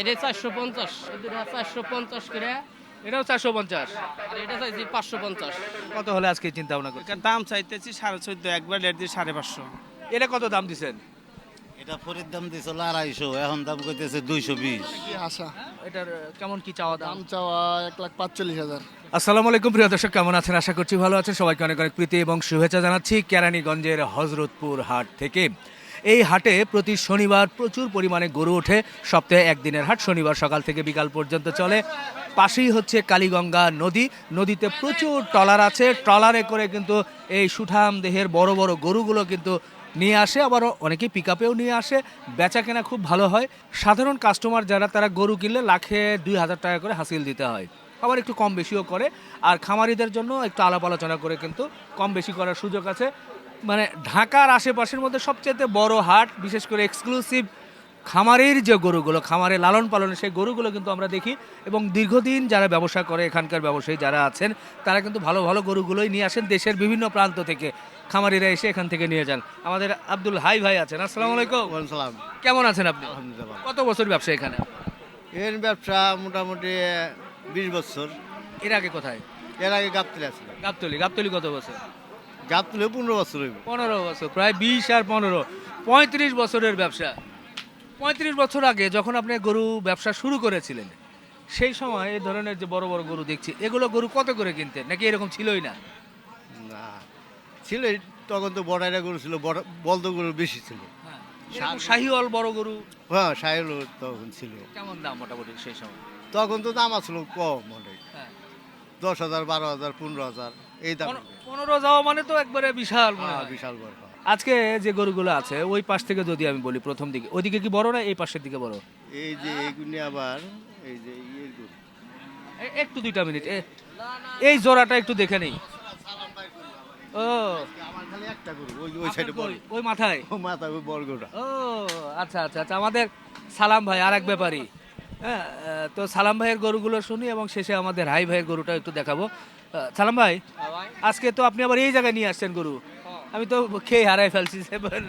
এটা চারশো পঞ্চাশ। এটা চারশো পঞ্চাশ করে। এটাও চারশো পঞ্চাশ। আর এটা চাইছি পাঁচশো পঞ্চাশ। কত হলে আজকে চিন্তা ভাবনা এটার দাম চাইতেছি সাড়ে চোদ্দ একবার লেট দিয়ে সাড়ে পাঁচশো। এটা কত দাম দিছেন? এটা ফরির দাম দিছিল আড়াইশো এখন দাম করতেছে দুইশো বিশ। কি আশা? এটার কেমন কি চাওয়া দাম? দাম চাওয়া এক লাখ পাঁচচল্লিশ হাজার। আসসালামু আলাইকুম প্রিয় দর্শক কেমন আছেন? আশা করছি ভালো আছেন। সবাইকে অনেক অনেক প্রীতি এবং শুভেচ্ছা জানাচ্ছি কেরানীগঞ্জের হজরতপুর হাট থেকে। এই হাটে প্রতি শনিবার প্রচুর পরিমাণে গরু ওঠে। সপ্তাহে একদিনের হাট, শনিবার সকাল থেকে বিকাল পর্যন্ত চলে। পাশেই হচ্ছে কালীগঙ্গা নদী। নদীতে প্রচুর ট্রলার আছে। ট্রলারে করে কিন্তু এই সুঠাম দেহের বড় বড় গরুগুলো কিন্তু নিয়ে আসে। আবার অনেকে পিক আপেও নিয়ে আসে। বেচা কেনা খুব ভালো হয়। সাধারণ কাস্টমার যারা, তারা গরু কিনলে লাখে দুই হাজার টাকা করে হাসিল দিতে হয়। আবার একটু কম বেশিও করে। আর খামারিদের জন্য একটু আলাপ আলোচনা করে কিন্তু কম বেশি করার সুযোগ আছে। মানে ঢাকার আশেপাশের মধ্যে সবচেয়ে বড় হাট বিশেষ করে এক্সক্লুসিভ খামারের যে গরুগুলো খামারে লালন পালনের সেই গরুগুলো কিন্তু আমরা দেখি। এবং দীর্ঘদিন যারা ব্যবসা করে এখানকার ব্যবসায়ী যারা আছেন তারা কিন্তু ভালো ভালো গরুগুলোই নিয়ে আসেন দেশের বিভিন্ন প্রান্ত থেকে। খামারিরা এসে এখান থেকে নিয়ে যান। আমাদের আব্দুল হাই ভাই আছেন। আসসালামু আলাইকুম। সালাম। কেমন আছেন আপনি? কত বছর ব্যবসা এখানে? এর ব্যবসা মোটামুটি বিশ বছর। এর আগে কোথায়? এর আগে গাবতলি আছে। গাবতলি। গাবতলি কত বছর? গাবতলি পনেরো বছর হইব। পনেরো বছর প্রায় বিশ আর পনেরো। পঁয়ত্রিশ বছরের ব্যবসা। পঁয়ত্রিশ বছর আগে যখন আপনি গরু ব্যবসা শুরু করেছিলেন সেই সময় এই ধরনের যে বড় বড় গরু দেখছি এগুলো গরু কত করে কিনতেন? নাকি এরকম ছিলই না? না ছিল তখন তো বড়াইরা গরু ছিল বলদ গরু বেশি ছিল। এরকম শাহিওয়াল বড় গরু? হ্যাঁ সাহেল তখন ছিল। কেমন দাম মোটামুটি সেই সময়? তখন তো দাম আসলো কম অনেক। হ্যাঁ। দশ হাজার বারো হাজার পনেরো হাজার এই দাম। পনেরো- যাওয়া মানে তো একবারে বিশাল হ্যাঁ। বিশাল বড়। আজকে যে গরুগুলো আছে ওই পাশ থেকে যদি আমি বলি প্রথম দিকে ওইদিকে কি বড় না এই পাশের দিকে বড়? এই যে এইগুলি আবার এই যে ইয়ের গরু। একটু দুইটা মিনিট এই জোড়াটা একটু দেখে নেই। ও। আমার একটা গরু ওই ওই সাইডে ওই- মাথায়? ও মাথা ওই বড় গরুটা। ও আচ্ছা আচ্ছা আচ্ছা আমাদের সালাম ভাই আর এক ব্যাপারই হ্যাঁ তো সালাম ভাইয়ের গরুগুলো শুনি এবং শেষে আমাদের হাই ভাইয়ের গরুটা একটু দেখাবো। সালাম ভাই আজকে তো আপনি আবার এই জায়গায় নিয়ে আসছেন গরু। আমি তো খেয়ে হারাই ফেলছি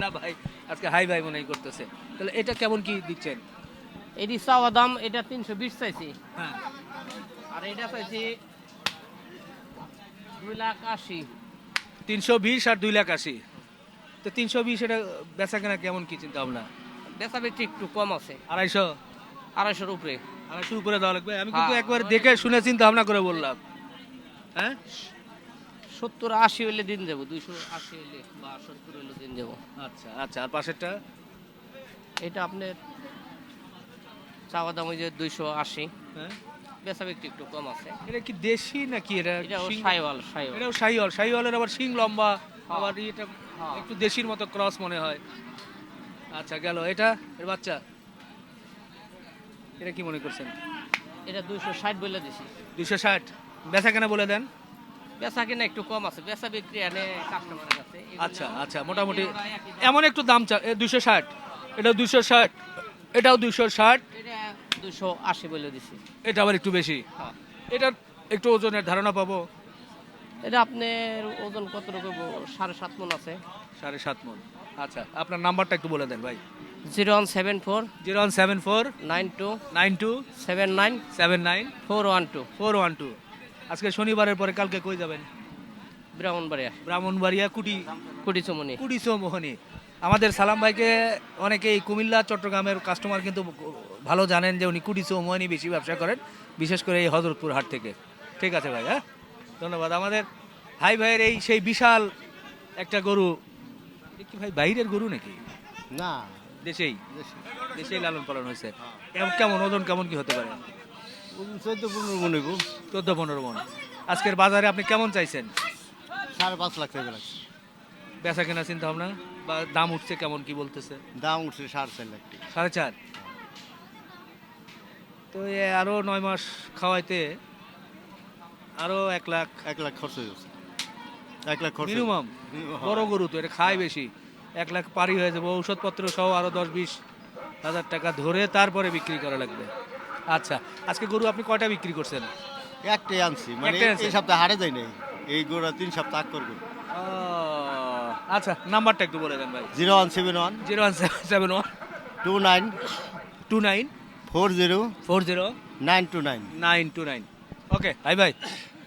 না ভাই আজকে হাই ভাই মনেই করতেছে। তাহলে এটা কেমন কি দিচ্ছেন? এটি চাওয়া দাম এটা তিনশো বিশ চাইছি। হ্যাঁ। আর এটা চাইছি দুই লাখ আশি। তিনশো বিশ আর দুই লাখ আশি। তো তিনশো বিশ এটা বেচা কেনা কেমন কি চিন্তা ভাবনা? বেচা বিক্রি একটু কম আছে। আড়াইশো? আড়াইশোর উপরে। আড়াইশো উপরে দেওয়া লাগবে। আমি কিন্তু হ্যাঁ। একবার দেখে শুনে চিন্তা ভাবনা করে বললাম। হ্যাঁ? সত্তর আশি হইলে দিন দেবো দুইশো আশি হইলে বা সত্তর হইলে দিন দেবো। আচ্ছা আচ্ছা আর পাশেরটা? এটা আপনার চাওয়া দাম ওই যে দুইশো আশি। হ্যাঁ? বেচা বিক্রি একটু কম আছে। এটা কি দেশি নাকি এটা এটা শিং- সাইওয়াল সাইওয়াল। এটাও শাহিওয়াল শাহিওয়ালের আবার শিং লম্বা আবার এটা হ্যাঁ। একটু দেশির মতো ক্রস মনে হয়। আচ্ছা গেল। এটা? এর বাচ্চা? এটা কি মনে করছেন? এটা দুইশো ষাট বলে দিছি। দুশো ষাট? বেচা কেনা বলে দেন। বেচা কিনা একটু কম আছে। বেচা বিক্রি এনে কাস্টমারের কাছে আচ্ছা আচ্ছা মোটামুটি। এমন একটু দাম চা দুশো ষাট। এটা দুশো ষাট। এটাও দুশো ষাট। এটা দুশো আশি বলে দিছি। এটা আবার একটু বেশি। হ্যাঁ। এটার একটু ওজনের ধারণা পাবো? এটা আপনার ওজন কত রকম সাড়ে সাত মন আছে। সাড়ে সাত মন। আচ্ছা আপনার নাম্বারটা একটু বলে দেন ভাই। Zero one seven four zero one seven four nine two nine two seven nine seven nine four one two four one two আজকে শনিবারের পরে কালকে কই যাবেন? ব্রাহ্মণবাড়িয়া। ব্রাহ্মণবাড়িয়া কুটি কুড়ি চমনি কুটি মোহনী আমাদের সালাম ভাইকে অনেকে এই কুমিল্লা চট্টগ্রামের কাস্টমার কিন্তু ভালো জানেন যে উনি কুটি মোহনী বেশি ব্যবসা করেন বিশেষ করে এই হজরতপুর হাট থেকে। ঠিক আছে ভাই হ্যাঁ? ধন্যবাদ। আমাদের হাই ভাইয়ের এই সেই বিশাল একটা গরু। কি ভাই বাইরের গরু নাকি? না। দেশেই। দেশেই। লালন পালন হয়েছে। কেমন ওজন কেমন কি হতে পারে? চোদ্দ পনেরো মনে হইব। চোদ্দ পনেরো মন। আজকের বাজারে আপনি কেমন চাইছেন? সাড়ে পাঁচ লাখ টাকা লাগছে। বেচা কেনা চিন্তা ভাবনা? বা দাম উঠছে কেমন কি বলতেছে? দাম উঠছে সাড়ে চার লাখ টাকা। সাড়ে চার? তো এ আরও নয় মাস খাওয়াইতে আরও এক লাখ এক লাখ খরচ হয়ে যাচ্ছে। এক লাখ খরচ মিনিমাম। বড় গরু তো এটা খায় বেশি। এক লাখ পারি হয়ে যাবে। ঔষধপত্র সহ আরও দশ বিশ হাজার টাকা ধরে তারপরে বিক্রি করা লাগবে। আচ্ছা আজকে গরু আপনি কয়টা বিক্রি করছেন? একটাই আনছি। মানে একটাই আনছেন? এই সপ্তাহে হারে যাই নাই। এই গোড়া তিন সপ্তাহ করব ও, আচ্ছা নাম্বারটা একটু বলে দেন ভাই। Zero one seven one zero one seven one two nine two nine four zero four zero nine two nine. Nine two nine. Okay hi ভাই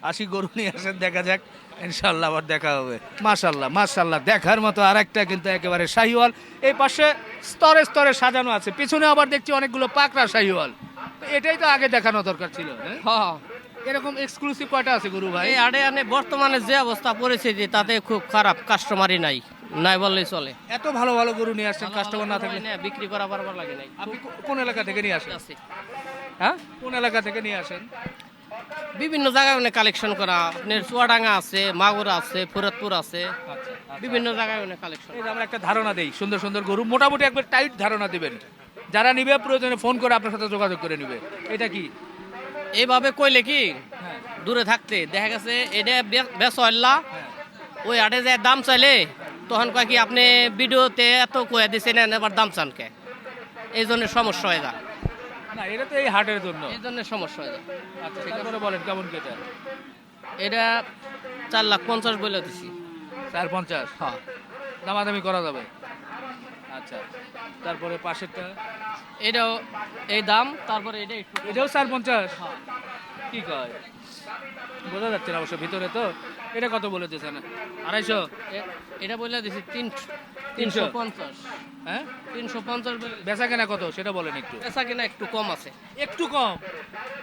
আসি গরু নিয়ে আসেন দেখা যাক। ইনশাল্লাহ আবার দেখা হবে। মাশাল্লাহ মাশাল্লাহ দেখার মতো আরেকটা কিন্তু একেবারে শাহিওয়াল। এই পাশে স্তরে স্তরে সাজানো আছে। পিছনে আবার দেখছি অনেকগুলো পাকড়া শাহিওয়াল। এটাই তো আগে দেখানো দরকার ছিল হ্যাঁ? হ্যাঁ এরকম এক্সক্লুসিভ কয়টা আছে গুরু ভাই? এই হাটে আনে বর্তমানে যে অবস্থা পরিস্থিতি তাতে খুব খারাপ কাস্টমারই নাই নাই বললেই চলে। এত ভালো ভালো গরু নিয়ে আসছেন কাস্টমার না থাকলে? না, বিক্রি করা পারবার লাগে নাই। আপনি কোন এলাকা থেকে নিয়ে আসেন। হ্যাঁ? কোন এলাকা থেকে নিয়ে আসেন? বিভিন্ন জায়গায় অনেক কালেকশন করা। আপনার চুয়াডাঙ্গা আছে মাগুরা আছে ফরিদপুর আছে। বিভিন্ন জায়গায় অনেক কালেকশন এই যে আমরা একটা ধারণা দেই সুন্দর সুন্দর গরু মোটামুটি একবার টাইট ধারণা দিবেন। যারা নিবে প্রয়োজনে ফোন করে আপনার সাথে যোগাযোগ করে নিবে। এটা কি? এইভাবে কইলে কি? হ্যাঁ। দূরে থাকতে। দেখা গেছে এটা বেশ হল্লা ওই হাটে যে দাম চাইলে তখন কয় কি আপনি ভিডিওতে এত কয়ে দিচ্ছেন এবার দাম চান কে? এই জন্য সমস্যা হয়ে যায়। না এটা তো এই হাটের জন্য। এই জন্য সমস্যা হয়ে আচ্ছা তারপরে বলেন কেমন কি এটা? এটা চার লাখ পঞ্চাশ বলে দিছি। চার পঞ্চাশ? হ্যাঁ। দামাদামি করা যাবে? আচ্ছা তারপরে পাশেরটা? এটাও এই দাম তারপরে এটা একটু এটাও চার পঞ্চাশ? কি কয়? বোঝা যাচ্ছে না অবশ্য ভিতরে তো। এটা কত বলে দিয়েছেন আড়াইশো? এটা বলে দিছি তিন তিনশো? তিনশো পঞ্চাশ। হ্যাঁ? তিনশো পঞ্চাশ বেচা কেনা কত? সেটা বলেন একটু। পেশা কিনা একটু কম আছে। একটু কম।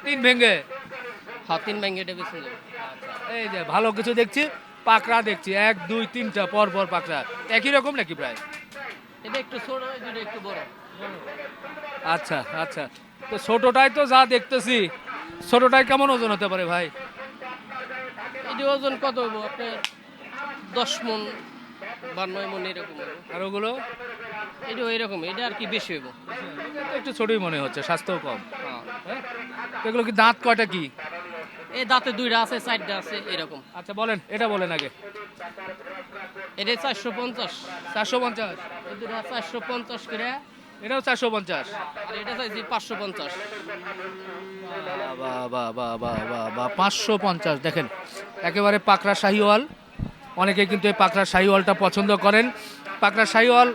তিন ভেঙ্গে হ্যাঁ তিন ব্যাংকে এটা বেশি এই যে ভালো কিছু দেখছি পাকড়া দেখছি। এক দুই তিনটা পর পর পাকড়া। একই রকম নাকি প্রায়? এটা একটু ছোট এটা একটু বড়। আচ্ছা আচ্ছা। তো ছোটটাই তো যা দেখতেছি। ছোটটাই কেমন ওজন হতে পারে ভাই? এটা ওজন কত হইব? আপনার দশ মন বা নয় মন এরকম আর ওগুলো? এটা এরকম এটা আর কি বেশি হইব? একটু ছোটই মনে হচ্ছে স্বাস্থ্যও কম। হ্যাঁ। হ্যাঁ? এগুলো কি দাঁত কয়টা কি? এই দাঁতে দুইটা আছে চারটা আছে এরকম। আচ্ছা বলেন এটা বলেন আগে। এটা চারশো পঞ্চাশ। চারশো পঞ্চাশ? এই দুটা চারশো পঞ্চাশ করে। এটাও চারশো পঞ্চাশ। আর এটা চাইছি পাঁচশো পঞ্চাশ। বা বা বা বা বা বা পাঁচশো পঞ্চাশ দেখেন একেবারে পাকড়া শাহিওয়াল অনেকে কিন্তু এই পাকড়া শাহিওয়ালটা পছন্দ করেন পাকড়া শাহিওয়াল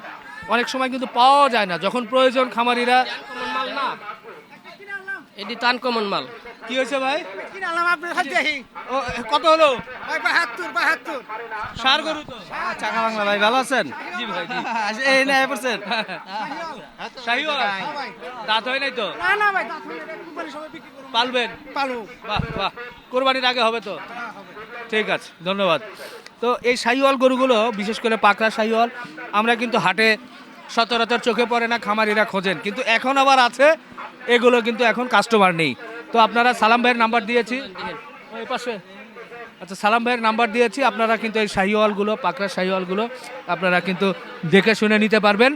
অনেক সময় কিন্তু পাওয়া যায় না যখন প্রয়োজন খামারিরা মাল না এটি তান কমন মাল কি হয়েছে ভাই কিনালাম আপনার হাতে ও, কত হলো? ভাই বাহাত্তর বাহাত্তর। সার গরু তো। চাকা বাংলা ভাই ভালো আছেন? জি ভাই জি। এই না পড়ছেন। শাহিওয়াল? দাঁত হয় নাই তো? না না ভাই দাঁত কুরবানির সময় বিক্রি করব পালবেন? পালু বাহ বাহ। কোরবানির আগে হবে তো? ঠিক আছে ধন্যবাদ। তো এই শাহিওয়াল গরুগুলো বিশেষ করে পাকড়া শাহিওয়াল আমরা কিন্তু হাটে সচরাচর চোখে পড়ে না খামারিরা খোঁজেন। কিন্তু এখন আবার আছে এগুলো কিন্তু এখন কাস্টমার নেই। তো আপনারা সালাম ভাইয়ের নাম্বার দিয়েছি। আচ্ছা সালাম ভাইয়ের নাম্বার দিয়েছি। আপনারা কিন্তু এই শাহিওয়ালগুলো, পাকড়া শাহিওয়ালগুলো, আপনারা কিন্তু দেখে শুনে নিতে পারবেন।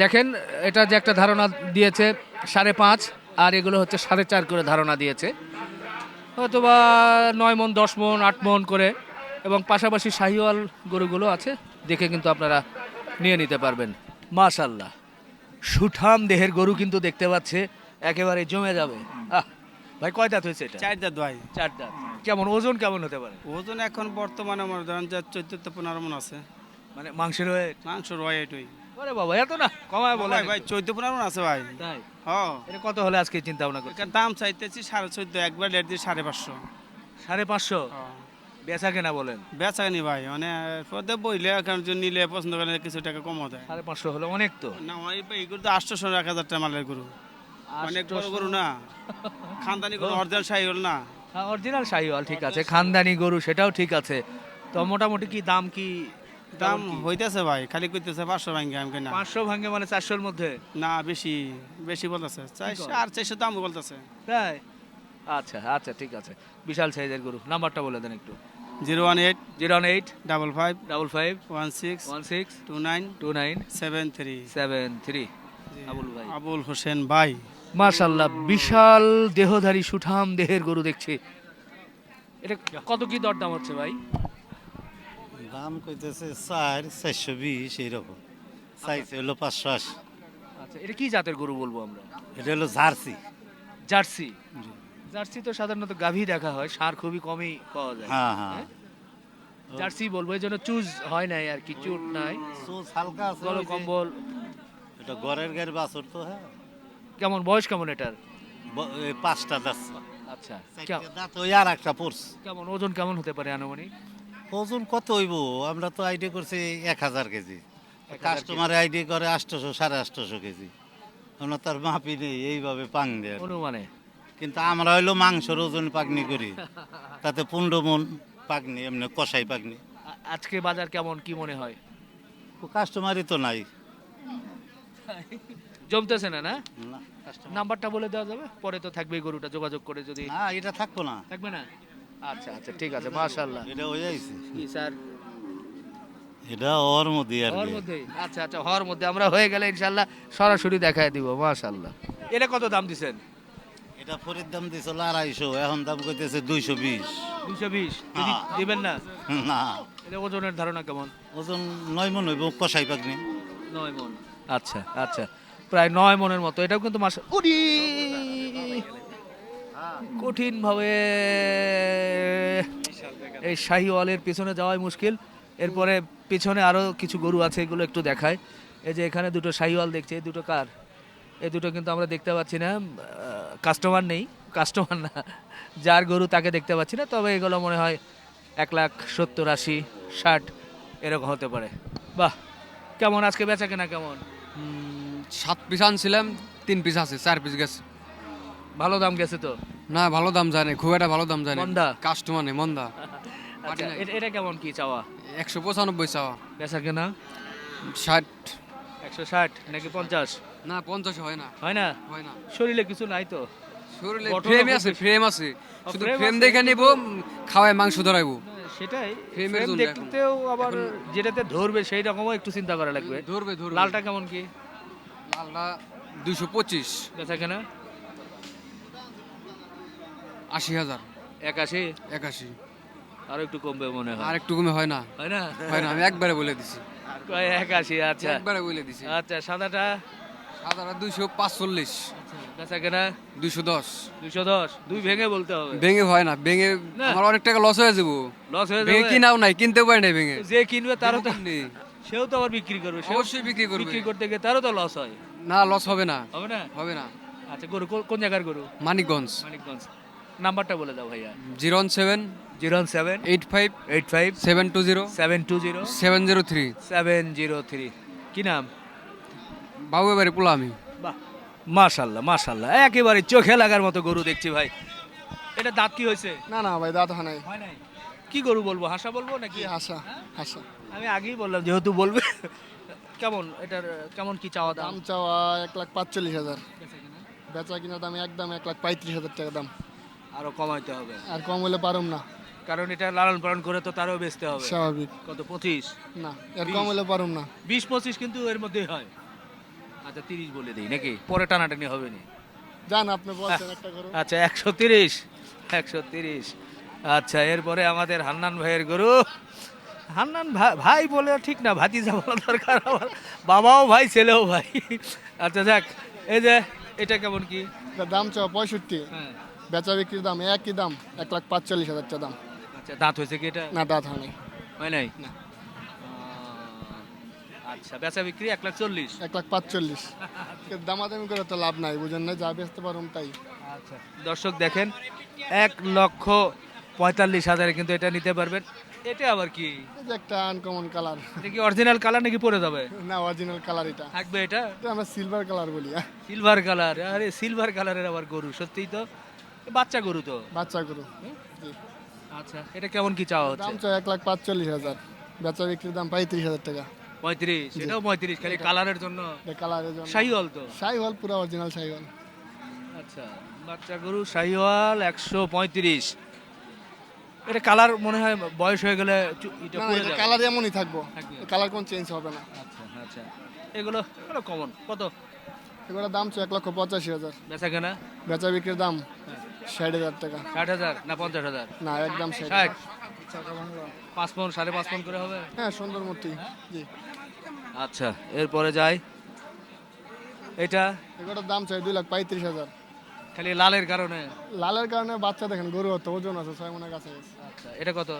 দেখেন, এটা যে একটা ধারণা দিয়েছে সাড়ে পাঁচ, আর এগুলো হচ্ছে সাড়ে চার করে ধারণা দিয়েছে। হয়তো বা নয় মন, দশ মন, আট মন করে, এবং পাশাপাশি শাহিওয়াল গরুগুলো আছে, দেখে কিন্তু আপনারা নিয়ে নিতে পারবেন। মাশাল্লাহ। সুঠাম দেহের গরু কিন্তু দেখতে পাচ্ছে। একেবারে জমে যাবে। আহ ভাই কয় দাঁত হয়েছে এটা? চার দাঁত ভাই। চার দাঁত। কেমন ওজন কেমন হতে পারে? ওজন এখন বর্তমানে আমার ধরেন যে চোদ্দ থেকে পনেরো মন আছে। মানে মাংসের হয়ে মাংস রয় এটুই। ওরে বাবা এত না? কমায় বলে ভাই ভাই চোদ্দ পনেরো মন আছে ভাই। তাই? হ। এটা কত হলে আজকে চিন্তা ভাবনা এটার দাম চাইতেছি সাড়ে চোদ্দ একবার লেট দিয়ে সাড়ে পাঁচশো। সাড়ে পাঁচশো? বেচা কেনা বলেন? বেচা নি ভাই মানে পদে বইলে এখন যে নিলে পছন্দ করলে কিছু টাকা কম দেয়। সাড়ে পাঁচশো হলে অনেক তো। না ওই এই গরু তো আটশোশো এক হাজার টাকা মালের গরু। অনেক বড় গরু না। খানদানি গরু অরিজিনাল শাহি হল না। অরিজিনাল শাহিওয়াল ঠিক আছে। খানদানি গরু সেটাও ঠিক আছে। তো মোটামুটি কি দাম কি? দাম হইতেছে ভাই খালি কইতেছে পাঁচশো ভাঙ্গে আমি না পাঁচশো ভাঙে মানে চারশোর মধ্যে? না বেশি বেশি বলতেছে। চারশো আর চারশো দাম বলতেছে। তাই? আচ্ছা আচ্ছা ঠিক আছে। বিশাল সাইজের গরু। নাম্বারটা বলে দেন একটু। Zero one eight zero one eight double five double five one six one six two nine two nine seven three. Seven three. Abul ভাই। আবুল হোসেন ভাই। মার্শাল্লাহ বিশাল দেহধারী সুঠাম দেহের গরু দেখছি। এটা কত কি দরদাম হচ্ছে ভাই? দাম কইতেছে চার চারশো বিশ এইরকম। চাইছে হলো পাঁচশো আশি। আচ্ছা এটা কি জাতের গরু বলব আমরা? এটা হলো জার্সি। জার্সি? জার্সি তো সাধারণত গাভী দেখা হয় সার খুবই কমই পাওয়া যায়। হ্যাঁ হ্যাঁ। জার্সি বলব এই জন্য চুজ হয় নাই আর কি চুট নাই। সোজ হালকা আছে কম্বল। এটা ঘরের গাড়ি বাছর তো হ্যাঁ। কেমন বয়স কেমন এটার? ব- এ পাঁচটা দাঁত। আচ্ছা চারটে দাঁত ওই আর একটা পড়ছে কেমন ওজন কেমন হতে পারে আনুমানিক? ওজন কত হইব? আমরা তো আইডিয়া করছি এক হাজার কেজি। 1000 কাস্টমার আইডিয়া করে আটশোশো সাড়ে আটশোশো কেজি। আমরা তার মাপি নেই এইভাবে পাং দেয়। অনুমানে? কিন্তু আমরা হইল মাংসের ওজন পাকনি করি। তাতে পনেরো মন পাকনি এমনি কষাই পাকনি আ- আজকে বাজার কেমন কি মনে হয়? কাস্টমারই তো নাই। জমতেছে না না? নাম্বারটা বলে দেওয়া যাবে? পরে তো থাকবে গরুটা যোগাযোগ করে যদি না এটা থাকব না। থাকবে না? আচ্ছা আচ্ছা ঠিক আছে মাশাআল্লাহ। এটা হয়ে যাইছে। কি স্যার? এটা ওর মধ্যে আর হওয়ার মধ্যে? আচ্ছা আচ্ছা হওয়ার মধ্যে। আমরা হয়ে গেলে ইনশাল্লাহ সরাসরি দেখায় দিব মাশাআল্লাহ। এটা কত দাম দিছেন? এটা ফরির দাম দিছিল আড়াইশো এখন দাম কইতেছে দুইশো বিশ। দুইশো বিশ। দিবেন না? না। এটা ওজনের ধারণা কেমন? ওজন নয় মন হইব কষাই পাকনি। নয় মন। আচ্ছা আচ্ছা। প্রায় নয় মনের মতো। এটাও কিন্তু মাস উরি কঠিন ভাবে এই শাহিওয়ালের পিছনে যাওয়াই মুশকিল। এরপরে পিছনে আরও কিছু গরু আছে, এগুলো একটু দেখায় এই যে এখানে দুটো শাহিওয়াল দেখছি, এই দুটো কার? এই দুটো কিন্তু আমরা দেখতে পাচ্ছি না। কাস্টমার নেই। কাস্টমার না। যার গরু তাকে দেখতে পাচ্ছি না, তবে এগুলো মনে হয় এক লাখ সত্তর আশি, ষাট, এরকম হতে পারে। বাহ! কেমন? আজকে বেচা কেনা কেমন? সাত পিস আনছিলাম তিন পিস আছে চার পিস গেছে। ভালো দাম গেছে তো? না ভালো দাম জানে খুব একটা ভালো দাম জানে মন্দা? কাস্টমার নেই মন্দা। আচ্ছা। এটা- কেমন কি চাওয়া? একশো পঁচানব্বই চাওয়া। বেচা কেনা? ষাট। একশো ষাট নাকি পঞ্চাশ? না পঞ্চাশ হয় না। হয় না? হয় না। শরীরে কিছু নাই তো? শরীরে ফ্রেমে আছে। ফ্রেম আছে। শুধু frame ফ্রেম আছে। দেখে নিব খাওয়ায় মাংস ধরাইবো। সেটাই জন্য দেখতেও আবার যেটাতে ধরবে সেই রকমও একটু চিন্তা করা লাগবে। ধরবে ধরবে। লালটা কেমন কি? লালটা দুইশো পঁচিশ। বেচা কেনা আশি হাজার। একাশি? একাশি। আরও একটু কমবে মনে আর হয় একটু কমে হয় না। হয় না? হয় না আমি একবারে বলে দিছি। একাশি? আচ্ছা। একবারে বলে দিছি। আচ্ছা সাদাটা? সাদাটা দুইশো পাঁচচল্লিশ। বেচা কেনা দুইশো দশ। দুশো দশ। দুই ভেঙে বলতে হবে। ভেঙে হয় না ভেঙে না। আমার অনেক টাকা লস হয়ে যাব। লস হয়ে যাবে। কিনাও নাই কিনতেও পারি নাই ভেঙে। যে কিনবে তারও তো নেই? সেও তো আবার বিক্রি করবে। অবশ্যই বিক্রি করবে। বিক্রি করতে গিয়ে তারও তো লস হয়। না লস হবে না। হবে না? হবে না। আচ্ছা গরু কোন জায়গার গরু? মানিকগঞ্জ। মানিকগঞ্জ। নাম্বারটা বলে দাও ভাইয়া। Zero seven zero seven eight five eight five seven two zero seven two zero seven zero three. Seven zero three. কি নাম? বাবু এবারে পোলা আমি বাহ মাশাল্লাহ মাশাল্লাহ। একেবারে চোখে লাগার মতো গরু দেখছি ভাই। এটা দাঁত কি হয়েছে? না না ভাই দাঁত হয় নাই। হয় নাই? কি গরু বলব হাসা বলব নাকি? হাসা? হাসা। আমি আগেই বললাম যেহেতু বলবে কেমন? এটার কেমন কি চাওয়া দাম? দাম চাওয়া এক লাখ পাঁচচল্লিশ হাজার। বেচা কিনা দাম একদম এক লাখ পঁয়ত্রিশ হাজার টাকা দাম। আরও কমাইতে হবে। আর কম হলে পারুম না। কারণ এটা লালন পালন করে তো তারও বেচতে হবে। স্বাভাবিক। কত পঁচিশ? না এর কম হলে পারুম না। বিশ পঁচিশ কিন্তু এর মধ্যেই হয়। আচ্ছা তিরিশ বলে দিই নাকি? পরে টানাটানি হবে না। জান আপনি বলছেন একটা করুন আচ্ছা একশো তিরিশ একশো তিরিশ। আচ্ছা এরপরে আমাদের হান্নান ভাইয়ের গরু। হান্নান ভা- ভাই বলে ঠিক না ভাতিজা বলা দরকার আমার। বাবাও ভাই ছেলেও ভাই। আচ্ছা যাক এই যে এটা কেমন কি? দাম চাওয়া পঁয়ষট্টি। হ্যাঁ। বেচা বিক্রির দাম একই দাম এক লাখ পাঁচচল্লিশ হাজার দাম। আচ্ছা দাঁত হয়েছে কি এটা? না দাঁত হয় নাই হয় নাই? আহ, আচ্ছা বেচা বিক্রি এক লাখ চল্লিশ। এক লাখ পাঁচচল্লিশ। দামাদামি করে তো লাভ নাই বুঝেন না যা বেচতে পারুম তাই। আচ্ছা দর্শক দেখেন এক লক্ষ পঁয়তাল্লিশ হাজারে কিন্তু এটা নিতে পারবেন। এটা আবার কি? একটা আনকমন কালার এটা কি অরিজিনাল কালার নাকি পরে যাবে? না অরিজিনাল কালার এটা। থাকবে এটা? এটা আমরা সিলভার কালার বলি। সিলভার কালার আরে সিলভার কালারের আবার গরু সত্যিই তো? বাচ্চা গরু তো? বাচ্চা গরু আচ্ছা এটা কেমন কি চাওয়া দাম হচ্ছে? চাই এক লাখ পাঁচচল্লিশ হাজার বেচা বিক্রির দাম পঁয়ত্রিশ হাজার টাকা। পঁয়ত্রিশ এটাও পঁয়ত্রিশ খালি কালারের জন্য। কালারের জন্য। শাহিওয়াল তো? শাহিওয়াল পুরো অরিজিনাল শাহিওয়াল। আচ্ছা বাচ্চা গরু শাহিওয়াল একশো পঁয়ত্রিশ। এটা কালার মনে হয় বয়স হয়ে গেলে। কালার এমনই থাকব। কালার কোন চেঞ্জ হবে না। আচ্ছা আচ্ছা। এগুলো এগুলো কমন কত? এগুলোর দাম চাই এক লক্ষ পঁচাশি হাজার। বেচা কেনা বেচা বিক্রির দাম ষাট হাজার টাকা। ষাট হাজার না পঞ্চাশ হাজার? না একদম ষাট ষাট পাঁচ পন সাড়ে পাঁচ পন করে হবে? হ্যাঁ সুন্দর মূর্তি জি। আচ্ছা এরপরে যাই। এটা? এগুলোর দাম চাই দুই লাখ পঁয়ত্রিশ হাজার। খালি লালের কারণে? লালের কারণে বাচ্চা দেখেন গরু হতো ওজন আছে ছয় মনের কাছে আচ্ছা এটা কত?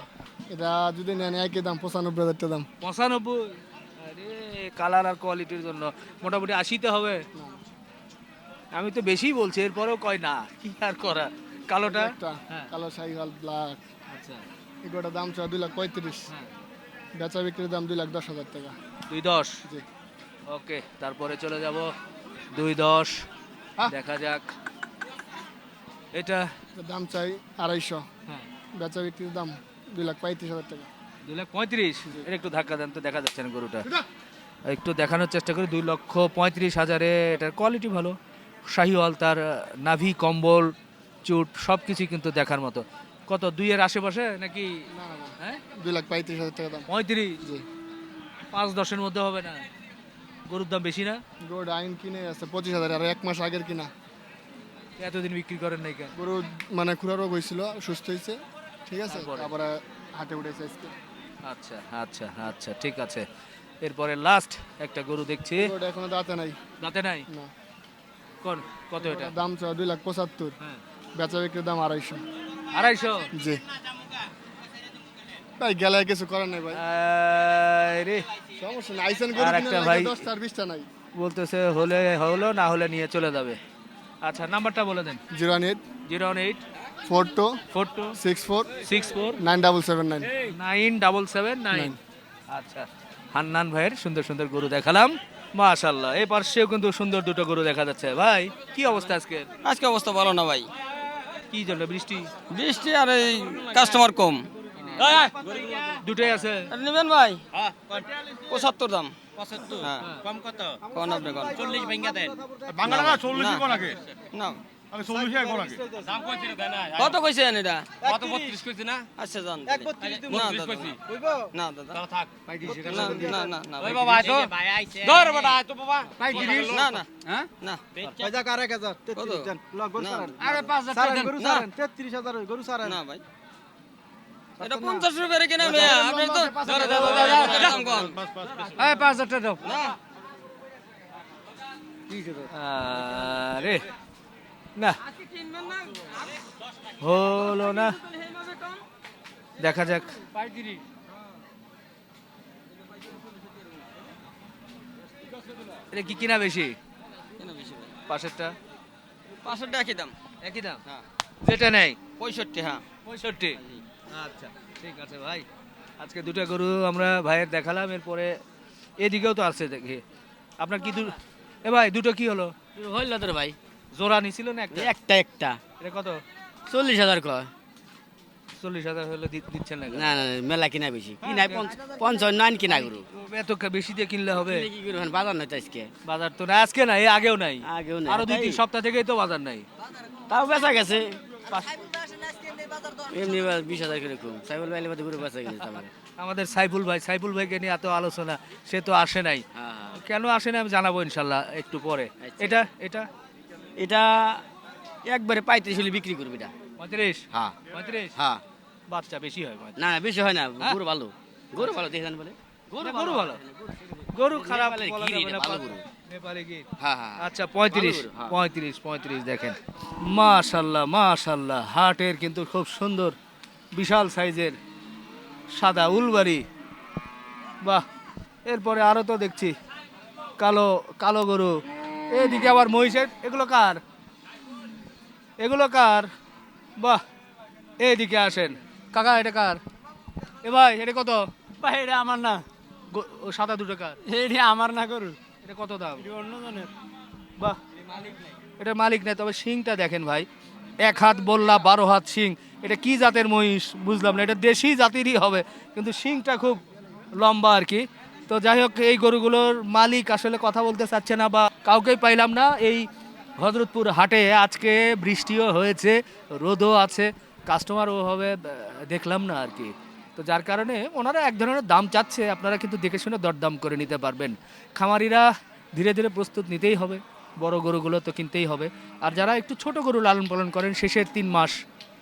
এটা যদি নেন একই দাম পঁচানব্বই হাজার দাম। পঁচানব্বই? আরে কালার আর কোয়ালিটির জন্য। মোটামুটি আশিতে হবে? আমি তো বেশি বলছি এরপরেও কয় না কি আর করা কালোটা? হ্যাঁ। কালো শাহিওয়াল ব্ল্যাক আচ্ছা। এগুলোটার দাম চাওয়া দুই লাখ পঁয়ত্রিশ। বেচা বিক্রির দাম দুই লাখ দশ হাজার টাকা। দুই দশ? জি। ওকে তারপরে চলে যাব। দুই দশ। দেখা যাক। এটা? দাম চাই আড়াইশো। হ্যাঁ। বেচা বিক্রির দাম দুই লাখ পঁয়ত্রিশ হাজার টাকা। দুই লাখ পঁয়ত্রিশ? এটা একটু ধাক্কা দেন তো দেখা যাচ্ছে না গরুটা। একটু দেখানোর চেষ্টা করি দুই লক্ষ পঁয়ত্রিশ হাজারে এটার কোয়ালিটি ভালো। শাহিওয়াল তার নাভি কম্বল চুট সব কিছুই কিন্তু দেখার মতো। কত দুই দুইয়ের আশেপাশে নাকি? হ্যাঁ? দুই লাখ পঁয়ত্রিশ হাজার টাকা দাম। পঁয়ত্রিশ? জি। পাঁচ দশের মধ্যে হবে না? গরুর দাম বেশি না? গরুর আইন কিনে আছে পঁচিশ হাজার আর এক মাস আগের কিনা। এতদিন বিক্রি করেন নাই কেন? গরু মানে খুরা রোগ হয়েছিল সুস্থ হয়েছে ঠিক আছে? তারপরে? তারপরে হাটে উঠেছে আজকে। আচ্ছা আচ্ছা আচ্ছা ঠিক আছে। এরপরে লাস্ট একটা গরু দেখছি। গরুটা এখনও দাঁতে নাই। দাঁতে নাই? না। কোন কত এটা? দাম চাওয়া দুই লাখ পঁচাত্তর। হ্যাঁ। বেচা বিক্রির দাম আড়াইশো। আড়াইশো। জি। ভাই গেলে কিছু করার নাই ভাই। রে সমস্যা নাই আইসেন কিনে একটা ভাই- দশটা আর বিশটা নাই। বলতেছে হলে হলো না হলে নিয়ে চলে যাবে। আচ্ছা নাম্বারটা বলে দেন। Zero eight zero one eight four two four two six four six four nine double seven nine. Nine double seven nine. আচ্ছা হান্নান ভাইয়ের সুন্দর সুন্দর গরু দেখালাম। মাশাল্লাহ এই পার্শ্বেও কিন্তু সুন্দর দুটো গরু দেখা যাচ্ছে। ভাই কি অবস্থা আজকে আজকে অবস্থা ভালো না ভাই। কি জন্য বৃষ্টি? বৃষ্টি আর এই কাস্টমার কম। দুটোই আছে। নেবেন ভাই? পঁচাত্তর দাম। পঁচাত্তর? কম কত? কোন আপনি কোন চল্লিশ ভেঙ্গা দেন। বাংলা চল্লিশ না। কত কইছেন এটা কত কইছি না? আচ্ছা যান না দাদা না। দাদা। না না না না ভাই। বাবা আইতো ধর বাবা। আইতো বাবা। না না। না আরে ভাই। এটা মেয়ে আপনি তো এই টাকা দাও। না। আরে না। হলো না। দেখা যাক। এটা কি কিনা বেশি? কেন বেশি পাশেরটা একই দাম। একই দাম? হ্যাঁ। যেটা নেই পঁয়ষট্টি হ্যাঁ। পঁয়ষট্টি? আচ্ছা ঠিক আছে ভাই। আজকে দুটো গরু আমরা ভাইয়ের দেখালাম এরপরে এদিকেও তো আছে দেখি। আপনার কি দু- এ ভাই দুটো কি হলো? হইল তোর ভাই। জোড়া নিছিল না একটা? একটা একটা। এটা কত? চল্লিশ হাজার কয়। চল্লিশ হাজার হলে দিচ্ছেন না না না মেলা কিনা বেশি। কিনাই পঞ্চান্ন নাইন কিনা গরু। এত বেশি দিয়ে কিনলে হবে? কিনে কি করবেন বাজার নাই তো আজকে। বাজার তো না আজকে নাই আগেও নাই। আগেও নাই। আরও দুই তিন সপ্তাহ থেকেই তো বাজার নাই। তাও বেচা গেছে। এমনি বিশ হাজার করে কম বাইলে বাদে গরু বেচা গেছে আমার আমাদের সাইফুল ভাই সাইফুল ভাইকে নিয়ে এত আলোচনা সে তো আসে নাই। হ্যাঁ হ্যাঁ। কেন আসে না আমি জানাব ইনশাল্লাহ একটু পরে। আচ্ছা। এটা এটা এটা একবারে পঁয়ত্রিশ হলে বিক্রি করবি এটা। পঁয়ত্রিশ? হ্যাঁ। পঁয়ত্রিশ? হ্যাঁ। বাচ্চা বেশি হয় না বেশি হয় না হ্যাঁ? গরু ভালো। গরু ভালো দেখেন বলে গরু গরু ভালো। গরু খারাপ ভালো গরু। হ্যাঁ হ্যাঁ। আচ্ছা পঁয়ত্রিশ। পঁয়ত্রিশ পঁয়ত্রিশ দেখেন। মাশাল্লাহ মাশাল্লাহ হাটের কিন্তু খুব সুন্দর বিশাল সাইজের সাদা উলবাড়ি। বাহ এরপরে আরও তো দেখছি। কালো কালো গরু। এদিকে আবার মহিষের এগুলো কার? এগুলো কার? বাহ এদিকে আসেন। কাকা এটা কার? এ ভাই এটা কত? ভাই এটা আমার না। সাদা দুটো কার? এটা আমার না গরু এটা কত দাম? অন্য জনের। বাহ। এটা মালিক নেই তবে শিংটা দেখেন ভাই। এক হাত বললা বারো হাত শিং। এটা কি জাতের মহিষ? বুঝলাম না এটা দেশি জাতিরই হবে। কিন্তু শিংটা খুব লম্বা আর কি। তো যাই হোক, এই গরুগুলোর মালিক আসলে কথা বলতে চাচ্ছে না বা কাউকেই পাইলাম না। এই হজরতপুর হাটে আজকে বৃষ্টিও হয়েছে, রোদও আছে কাস্টমার ওভাবে দেখলাম না আর কি। তো যার কারণে ওনারা এক ধরনের দাম চাচ্ছে, আপনারা কিন্তু দেখে শুনে দরদাম করে নিতে পারবেন। খামারিরা ধীরে ধীরে প্রস্তুত নিতেই হবে, বড় গরুগুলো তো কিনতেই হবে। আর যারা একটু ছোট গরু লালন পালন করেন, শেষের তিন মাস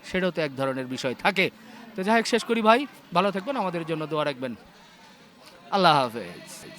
সেটাও তো এক ধরনের বিষয় থাকে। তো যাই হোক, শেষ করি ভাই, ভালো থাকবেন, আমাদের জন্য দোয়া রাখবেন। আল্লাহ হাফেজ